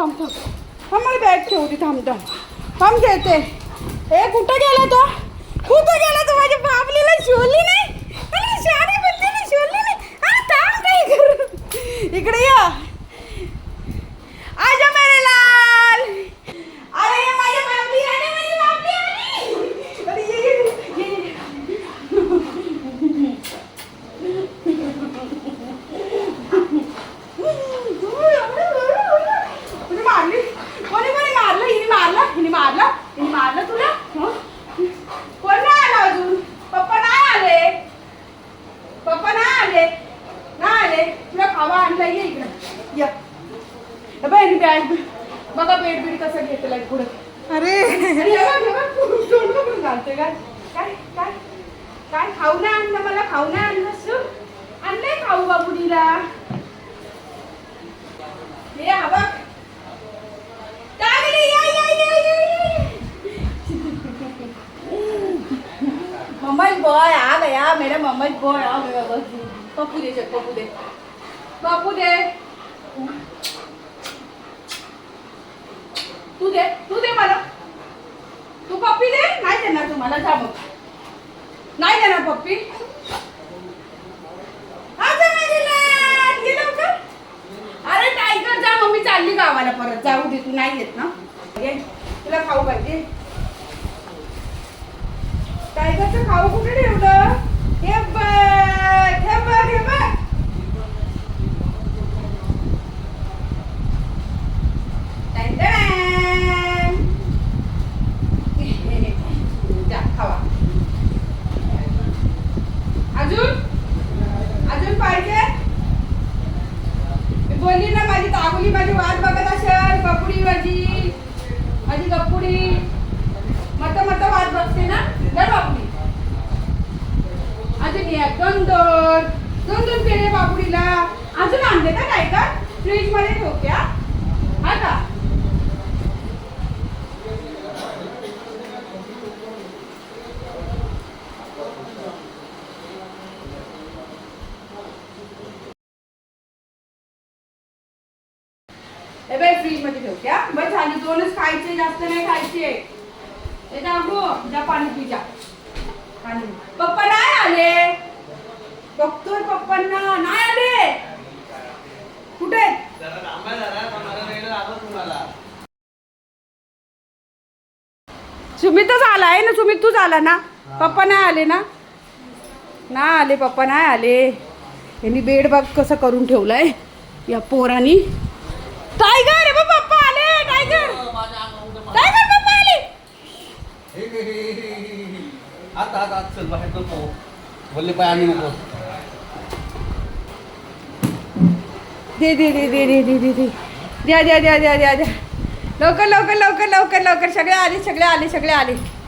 थांब मला बॅग ठेवू दे थांब थांब. थांब घेते. ए कुठं गेला तो? कुठं गेला तो? माझ्या बाबलीला शिवली नाही. अरे शाळे बदलीला शोधली नाही. हा थांब काही करू. इकडे या आजा मेरे लाल अरे ये माझ्या बाबली आली माझी बाबली आली अरे ये ये ये, ये तुला मारली कोणी कोणी मारलं हिने मारलं हिने मारलं हिने मारलं तुला हं? कोण नाही आलं अजून पप्पा नाही आले पप्पा नाही आले नाही आले तुला खावा आणला ये इकडे या हे बघ हिने बॅग बघा बेड बीड कसं घेतलंय पुढे अरे अरे हे बघ, हे बघ, तू तोंड पकडून घालते काय काय काय काय खाऊ नाही आणलं मला खाऊ नाही आणलं सु आणलंय खाऊ बाबुडीला हे हा बघ टाकली, या, या, या, या, या. मम्माच बॉय आ गया मेरा मम्माच बॉय आ गया बस पप्पू दे चल पप्पू दे पप्पू दे तू दे तू दे मला तू पप्पी दे. नाही देणार तुम्हाला जा मग नाही देणार पप्पी. अरे टायगर जा मम्मी चालली गावाला परत. जाऊ दे तू नाही येत ना. ये, तुला खाऊ पाहिजे टायगरचं खाऊ कुठे ठेवलं? हे बघ हे बघ हे बघ टॅन-टॅन. जा, खावा. अजून अजून पाहिजे मी बोलली ना माझी तागुली माझी वाट बघत असेल कपुडी माझी माझी कपुडी मत मत वाट बघते ना दर बापुडी अजून या दोन दोन दोन दोन पेढे बापुडीला अजून आणले का काय का फ्रीजमध्ये ठेवते हा का? फ्रीजमध्ये ठेवते हा बस झाली दोनच खायचे जास्त नाही खायचे. हे दाखवू जा पाणी पिजा. जा पाणी पप्पा नाही आले बघतोय पप्पांना नाही आले कुठे आहेत? सुमितच आला आहे ना सुमित तूच आला ना? पप्पा नाही आले ना? नाही आले पप्पा नाही आले. यांनी बेड बघ कसं करून ठेवलंय? या पोरानी. टायगर हे बघ पप्पा आले. टायगर टायगर पप्पा आले. आता आता आता चल बाहेर नको बोलले पाय आम्ही नको. दे दे दे दे दे दे दे दे. द्या द्या द्या द्या द्या द्या. लवकर लवकर लवकर लवकर लवकर. सगळे आले सगळे आले सगळे आले.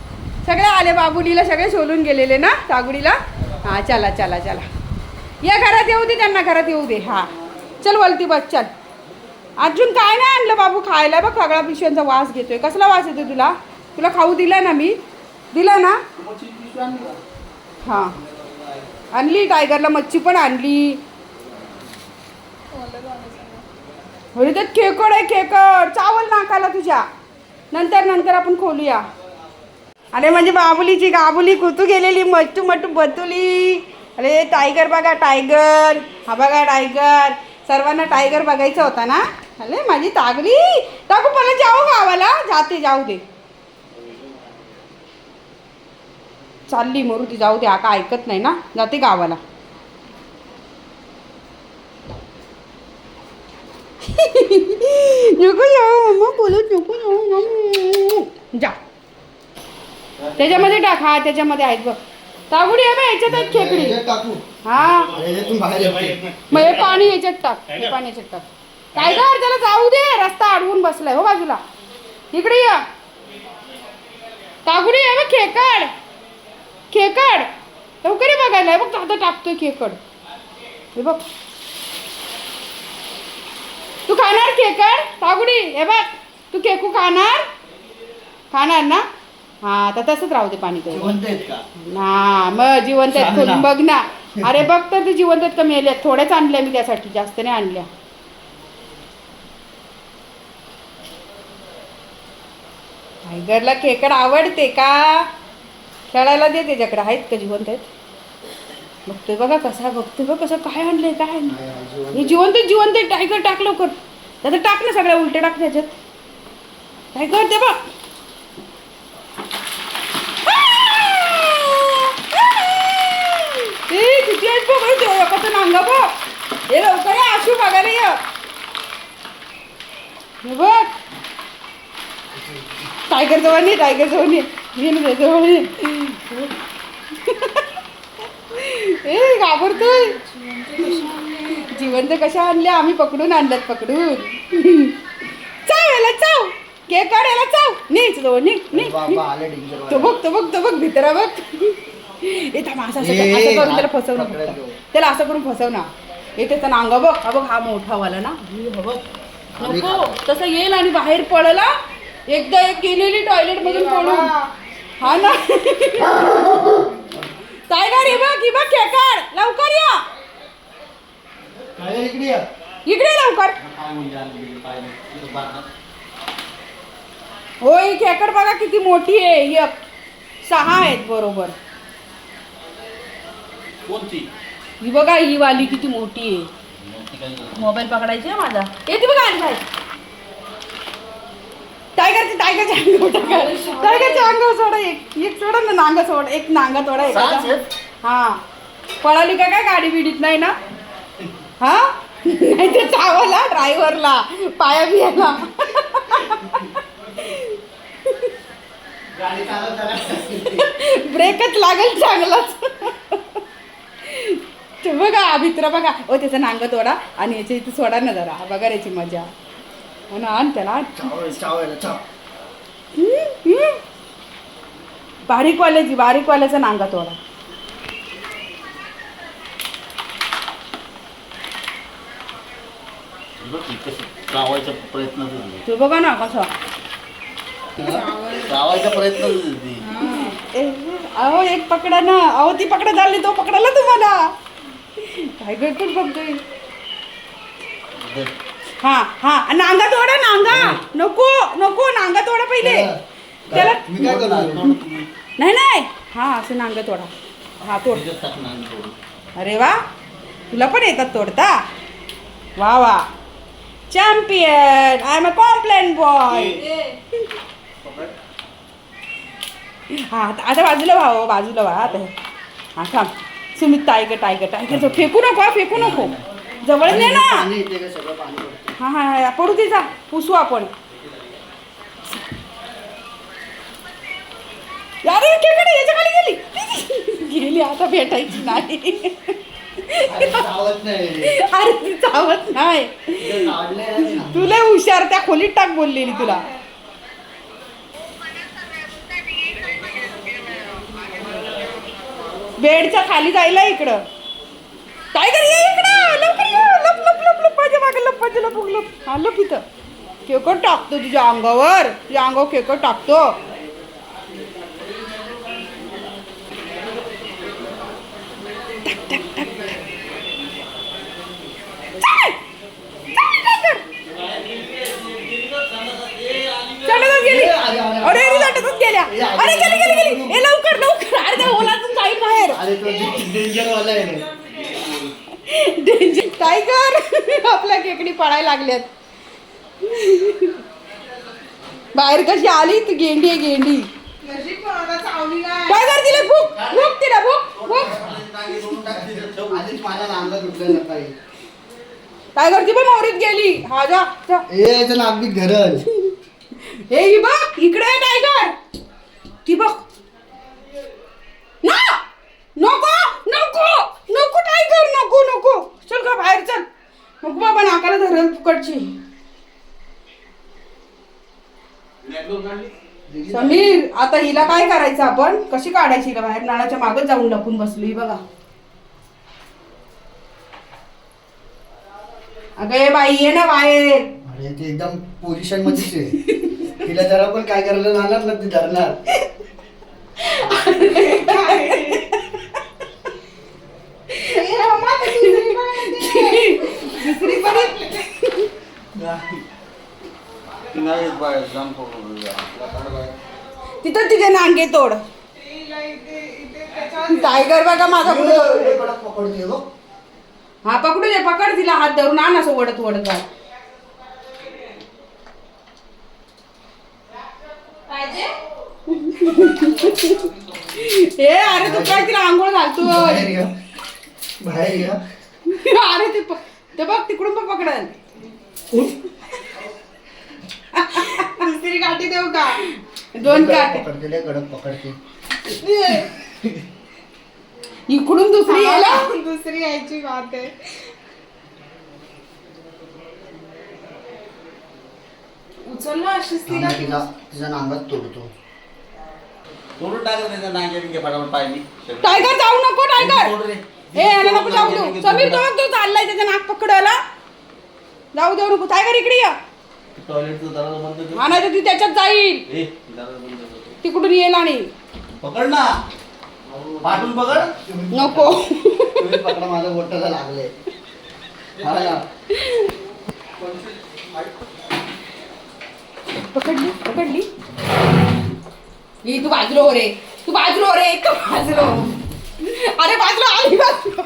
सगळे आले बाबुलीला सगळे सोलून गेलेले ना तागुडीला हां चला चला चला. या घरात येऊ दे त्यांना घरात येऊ दे. हां. चल वलती बस चल. अजून काय नाही आणलं बाबू खायला? बघ सगळा पिशव्यांचा वास घेतोय. कसला वास येतो तुला? तुला खाऊ दिला ना मी? दिला ना? हां. आणली टायगरला मच्छी पण आणली. अरे त्यात खेकड आहे खेकड. चावल नाकाला तुझ्या. नंतर नंतर आपण खोलूया. अरे म्हणजे बाबुलीची गाबुली कुतू गेलेली मट्टू मट्टू बतुली. अरे टायगर बघा टायगर हा बघा टायगर सर्वांना टायगर बघायचा होता ना? अरे माझी तागली टाकू पण जाऊ गावाला जाते जाऊ दे. चालली मरू ती जाऊ दे. आका ऐकत नाही ना? जाते गावाला नको जाऊ मम्मा बोलू नको जाऊ जा. त्याच्यामध्ये टाक हा त्याच्यामध्ये आहेत बघ. तागुडी आहे बघ याच्यात आहेत खेकडी. हा मग हे पाणी याच्यात टाक हे पाणी याच्यात टाक. काय कर त्याला जाऊ दे रस्ता अडवून बसलाय हो बाजूला. इकडे या. तागुडी आहे बघ खेकड. खेकड. लवकर ये बघायला. बघ दादा टाकतोय खेकड. हे बघ. तू खाणार खेकड? तागुडी हे बघ. तू खेकू खाणार? खाणार ना? हा तर तसंच राहू दे पाणी ना मग जिवंत आहेत. बघ ना. अरे बघ तर ते जिवंत आहेत का मेल्यात थोड्याच आणल्या मी त्यासाठी जास्त नाही आणल्या. टायगरला खेकड आवडते का? खेळायला दे त्याच्याकडे. आहेत का जिवंत आहेत? बघतोय बघा कसा बघतोय बघ कसं काय आणलंय काय आणलंय. हे जिवंत जिवंत. टायगर टाक लवकर. त्याचं टाक ना सगळ्या उलटे टाक त्याच्यात. टायगर ते बघ. ए, किती आहेत बघ देव, एकाचं नांगा बघ. हे लवकर ये, आशू बघायला ये. बघ. टायगर जवळ नाही टायगर जवळ ये. ये ना जवळ ये. ए घाबरतोय. जिवंत कशा आणल्या? आम्ही पकडून आणल्यात पकडून. चाव याला चाव. केक काढ याला चाव. नीच जवळ नी नी तो बघ तो बघ तो बघ भितरा बघ. ए थांब असं असं ए, असं करून त्याला हात फसव ना पकडायला जाऊ. त्याला असं करून फसव ना ए त्याचा नांगा बघ. हा बघ हा मोठा वाला ना. ही हा बघ. नको तसं येईल आणि बाहेर पडला एकदा एक गेलेली टॉयलेट मधून पडून हा ना. टायगर ही बघ ही बघ खेकड. लवकर या. इकडे लवकर. हो ही खेकड बघा किती मोठी आहे. एक सहा आहेत बरोबर. कोणती? ही बघा ही वाली किती मोठी आहे. मोबाईल पकडायची आहे माझा. येते बघा आली बाहेर. टायगरचे टायगरच्या अंगावर टाका टायगरच्या अंगावर सोडा एक एक सोडा ना नांगा सोडा एक नांगा तोडा एखादा हा. पळाली का काय गाडी बिडीत? नाही ना? हा? नाही ते चावला ड्रायव्हरला पाया बियाला. ब्रेकच लागेल चांगलाच. ते बघा भित्र बघा. ओ त्याचं नांग तोडा आणि याच्या इथे सोडा ना जरा. बघा याची मजा. हो ना आण त्याला आण. हम्म, हम्म. बारीक वाल्याची बारीक वाल्याचा नांगा तोडा. चावायचा प्रयत्न करते. तो बघा ना कसा. चावायचा प्रयत्न करते. ए, अहो एक पकडा ना. अहो ती पकडा झाली तो पकडाला तुम्हाला. काय गडबड बघतोय हा हा. नांगा तोडा नांगा. नको नको नांगा तोडा पहिले. त्याला मी काय करतो नाही नाही. हा असं नांगा तोडा. हा तोड. अरे वा. तुला पण येतात तोडता? वा वा. Champion I am a Complan boy हा आता आता बाजूला व्हा हो, बाजूला व्हा. आता हा थांब. Sumit tiger tiger tiger. फेकू नको फेकू नको. जवळ ने ना हा हा हा पडू दे जा. पुसू आपण. अरे खेकडे याच्या खाली गेली. गेली आता भेटायची नाही. अरे ती चावत नाही. तुला हुशार त्या खोलीत टाक बोललेली तुला. बेडच्या खाली जायला इकडं. टायगर ये इकडं. लवकर ये. लप लप लप लप. माझ्या मागे लप माझ्या लप लप हा लप इथं. केकट टाकतो तुझ्या अंगावर. तुझ्या अंगावर केकट टाकतो. अरे अरे चालतच गेल्या अरे गेली गेली गेली ए लवकर लवकर अरे त्या ओलातून जाईल बाहेर डेंजर वाला आहे डेंजर टायगर आपल्या केकडी पडायला लागल्यात. बाहेर कशी आली? ती गेंडी आहे गेंडी. टायगर तिला भूक भूक तिला भूक भूक. आधीच माझा नांगा तुटला सकाळी टायगर ती पण मोरीत गेली. हा जा जा. ए नाक बी धरण हे बघ इकडे आहे टायगर ती बघ. ना! नको नको नको टायगर नको नको. चल का बाहेर चल. नको बाबा नाकाला धरण फुकटची. समीर आता हिला काय करायचं आपण? कशी काढायची हिला बाहेर? नळाच्या मागच जाऊन लपून बसली बघा. अगं ये बाई ये ना बाहेर. अरे ते एकदम पोझिशन मध्येच आहे. तिला जरा पण काय करायला जाणार ना ती धरणार दुसरी पण नाही बाहेर. तिथं तिथे नांगे तोड. टायगर बघा माझा कुठे हे पकडते हा पकडू दे पकड तिला हात धरून आण असं ओढत ओढत जा. ए अरे तू काय तिला आंघोळ घालतो बाहेर या बाहेर या. अरे ते प- ते बघ तिकडून पण पकडल दुसरी काठी देऊ का? दोन काठी पकडते कडक पकडते इकडून दुसरी यायला? दुसरी यायची बात आहे. उचल ना अशीच तिला. तिला तिच्या नांगात तोडतो. तोडून टाकलं त्याच्या नांग्याने घे फटाफट पाहिजे टायगर जाऊ नको टायगर. ए याला नको जाऊ समीर तो बघ, तू चाललाय त्याचं नाक पकडायला. जाऊ देऊ नको टायगर इकडे या. टॉयलेटचं दरवाजा बंद कर. हा नाही तर ती त्याच्यात जाईल. ए, दरवाजा बंद कर. तिकडून येईल आणि पकड ना. पाठून पकड. नको. तुम्ही पकडा माझं बोटाला लागले हा ना. पकडली पकडली. ही तू बाजलो रे. तू बाजलो रे एक बाजलो अरे बाजलो आली बाजलो.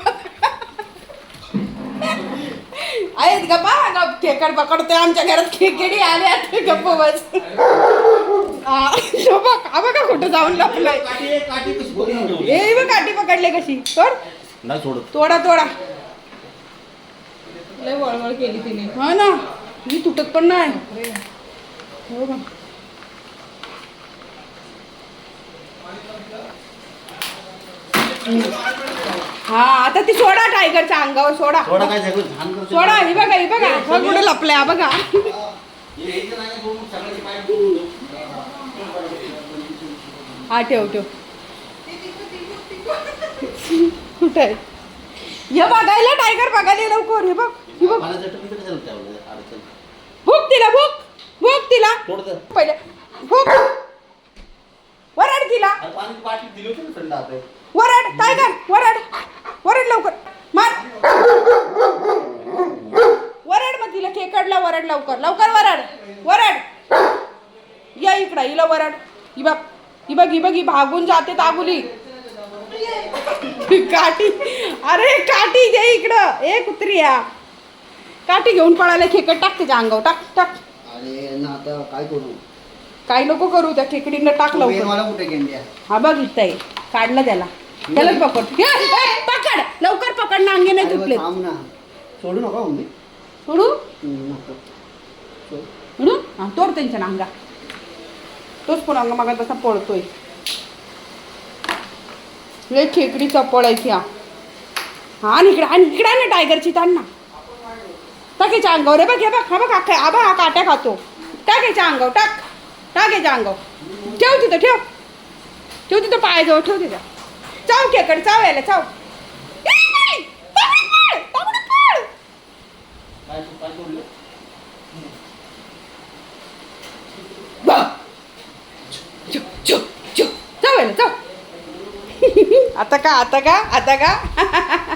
आहेत गप्पा गप खेकड पकडते आमच्या घरात खेकडी आले आता गप्प बस. हा, तो बघ हा बघा कुठं जाऊन लपलाय? ए बघ काठी पकडले कशी. नाही सोडत. तोडा तोडा. लय वळवळ केली तिने. हा ना. ही तुटत पण नाही. हो का हा आता ती सोडा टायगरच्या अंगावर सोडा थोडा काय सगळं घाण करतो. सोडा ही बघा ही बघा हा कुठे लपलाय हा बघा हे नाही सगळ्याचे पाय ठेव. हा ठेव ठेव कुठे आहे हे बघायला टायगर बघायला लवकर हे बघ हे बघ तिकडे अडचण. भूक तिला भूक भूक तिला. पहिले भूक वरड तिला पाण्याची बाटली दिली होती ना थंड आता. वरड टायगर वरड वरड लवकर मार वरड मग तिला खेकडला वरड लवकर लवकर वरड वरड. या इकडं हिला वरड. ही बघ ही बघ ही बघ ही भागून जाते तागुली काठी अरे काठी घे इकडं. ए कुत्री या काठी घेऊन पळायला खेकड टाक त्याच्या अंगावर टाक टाक. अरे ना आता काय करू? काही नको करू त्या खेकडीनं टाक लवकर. मला कुठे गेंड्या हा बघ इथं आहे. काढलं त्याला. त्यालाच पकड. हे, पकड. लवकर पकड नांगे नाही तुटले मग थांब ना. सोडू नका मम्मी. सोडू? नको. म्हणून हां तोड त्यांच्या नांगा. तोच पण अंग मागा तसा पळतोय. लय खेकडीचा पळायची हा हा आणि इकडे आणि इकडे ना टायगरची त्यांना. टाकायच्या अंगावर. बघ हे बघ हा बघ हा आबा हा काट्या खातो. टाकायच्या अंगावर टाक. टाकायच्या अंगावर. ठेव तिथं ठेव. ठेव तिथं पायाजवळ ठेव तिथं. चाव खेकड चाव यायला चाव. पाय जाऊ यायला, जाऊ. आता का आता का आता का